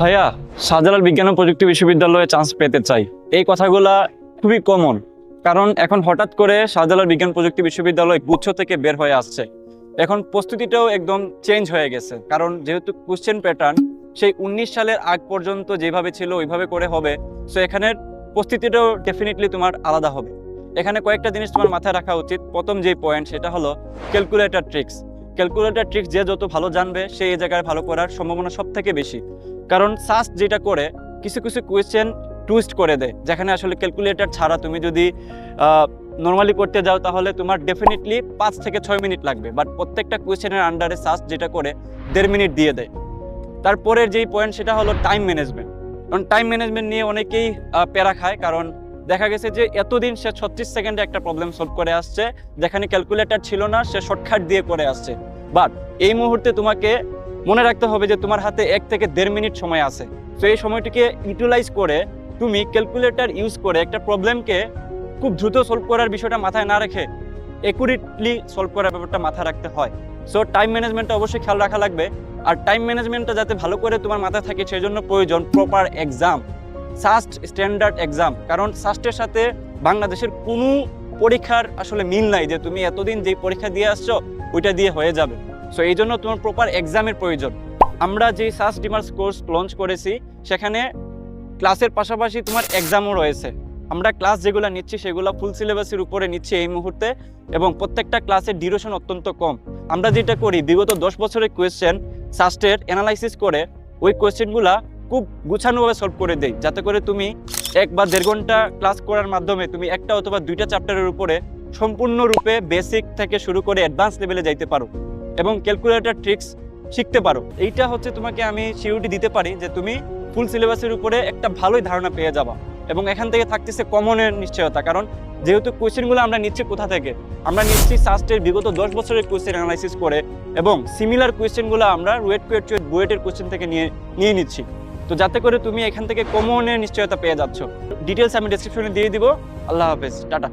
ভাইয়া, শাহজালাল বিজ্ঞান ও প্রযুক্তি বিশ্ববিদ্যালয়ে চান্স পেতে চাই। এই কথাগুলা খুবই কমন কারণ এখন হঠাৎ করে শাহজালাল বিজ্ঞান প্রযুক্তি বিশ্ববিদ্যালয় গুচ্ছ থেকে বের হয়ে আসছে। এখন প্রস্তুতিটাও একদম চেঞ্জ হয়ে গেছে, কারণ যেহেতু কোশ্চেন প্যাটার্ন সেই উনিশ সালের আগ পর্যন্ত যেভাবে ছিল, ওইভাবে করে হবে। সো এখানের প্রস্তুতিটাও ডেফিনেটলি তোমার আলাদা হবে। এখানে কয়েকটা জিনিস তোমার মাথায় রাখা উচিত। প্রথম যে পয়েন্ট সেটা হলো ক্যালকুলেটর ট্রিক্স ক্যালকুলেটর ট্রিক্স যে যত ভালো জানবে, সে এই জায়গায় ভালো করার সম্ভাবনা সব থেকে বেশি। কারণ সাস্ট যেটা করে, কিছু কিছু কোয়েশ্চেন টুইস্ট করে দেয়। যেখানে আসলে ক্যালকুলেটর ছাড়া তুমি যদি নর্মালি করতে যাও, তাহলে তোমার ডেফিনেটলি পাঁচ থেকে ছয় মিনিট লাগবে। বাট প্রত্যেকটা কোয়েশ্চেনের আন্ডারে সাস্ট যেটা করে, দেড় মিনিট দিয়ে দেয়। তারপরের যেই পয়েন্ট সেটা হলো টাইম ম্যানেজমেন্ট কারণ টাইম ম্যানেজমেন্ট নিয়ে অনেকেই প্যারা খায়। কারণ দেখা গেছে যে এতদিন সে ছত্রিশ সেকেন্ডে একটা প্রবলেম সলভ করে আসছে, যেখানে ক্যালকুলেটার ছিল না, সে শর্টকাট দিয়ে করে আসছে। বাট এই মুহূর্তে তোমাকে মনে রাখতে হবে যে তোমার হাতে এক থেকে দেড় মিনিট সময় আছে। তো এই সময়টিকে ইউটিলাইজ করে তুমি ক্যালকুলেটর ইউজ করে একটা প্রবলেমকে খুব দ্রুত সলভ করার বিষয়টা মাথায় না রেখে একুরেটলি সলভ করার ব্যাপারটা মাথায় রাখতে হয়। সো টাইম ম্যানেজমেন্টটা অবশ্যই খেয়াল রাখা লাগবে। আর টাইম ম্যানেজমেন্টটা যাতে ভালো করে তোমার মাথায় থাকে সেই জন্য প্রয়োজন proper exam SUST standard exam. কারণ সাস্টের সাথে বাংলাদেশের কোনো পরীক্ষার আসলে মিল নাই যে তুমি এতদিন যে পরীক্ষা দিয়ে আসছো, ওইটা দিয়ে হয়ে যাবে। সো এই জন্য তোমার প্রপার এক্সামের প্রয়োজন। আমরা যে সাস ডিমার্স কোর্স লঞ্চ করেছি, সেখানে ক্লাসের পাশাপাশি তোমার এক্সামও রয়েছে। আমরা ক্লাস যেগুলো নিচ্ছি, সেগুলো ফুল সিলেবাসের উপরে নিচ্ছি এই মুহূর্তে এবং প্রত্যেকটা ক্লাসের ডিউরেশন অত্যন্ত কম। আমরা যেটা করি, বিগত দশ বছরের কোয়েশ্চেন সাস্টের অ্যানালাইসিস করে, ওই কোয়েশ্চেনগুলা খুব গুছানোভাবে সলভ করে দেই। যাতে করে তুমি এক বা দেড় ঘণ্টা ক্লাস করার মাধ্যমে তুমি একটা অথবা দুইটা চ্যাপ্টারের উপরে সম্পূর্ণরূপে বেসিক থেকে শুরু করে অ্যাডভান্স লেভেলে যাইতে পারো এবং ক্যালকুলেটর ট্রিক্স শিখতে পারো। এইটা হচ্ছে তোমাকে আমি সিউরিটি দিতে পারি যে তুমি ফুল সিলেবাসের উপরে একটা ভালোই ধারণা পেয়ে যাবা এবং এখান থেকে থাকতেছে কমনের নিশ্চয়তা। কারণ যেহেতু কোয়েশ্চেনগুলো আমরা নিচ্ছি কোথা থেকে? আমরা নিচ্ছি সাস্টের বিগত দশ বছরের কোয়েশ্চেন অ্যানালাইসিস করে এবং সিমিলার কোয়েশ্চেনগুলো আমরা রুয়েট কুয়েট চুয়েট বুয়েটের কোয়েশ্চেন থেকে নিয়ে নিয়ে নিচ্ছি। তো যাতে করে তুমি এখান থেকে কমনের নিশ্চয়তা পেয়ে যাচ্ছ। ডিটেলস আমি ডিসক্রিপশনে দিয়ে দিব। আল্লাহ হাফেজ। টাটা।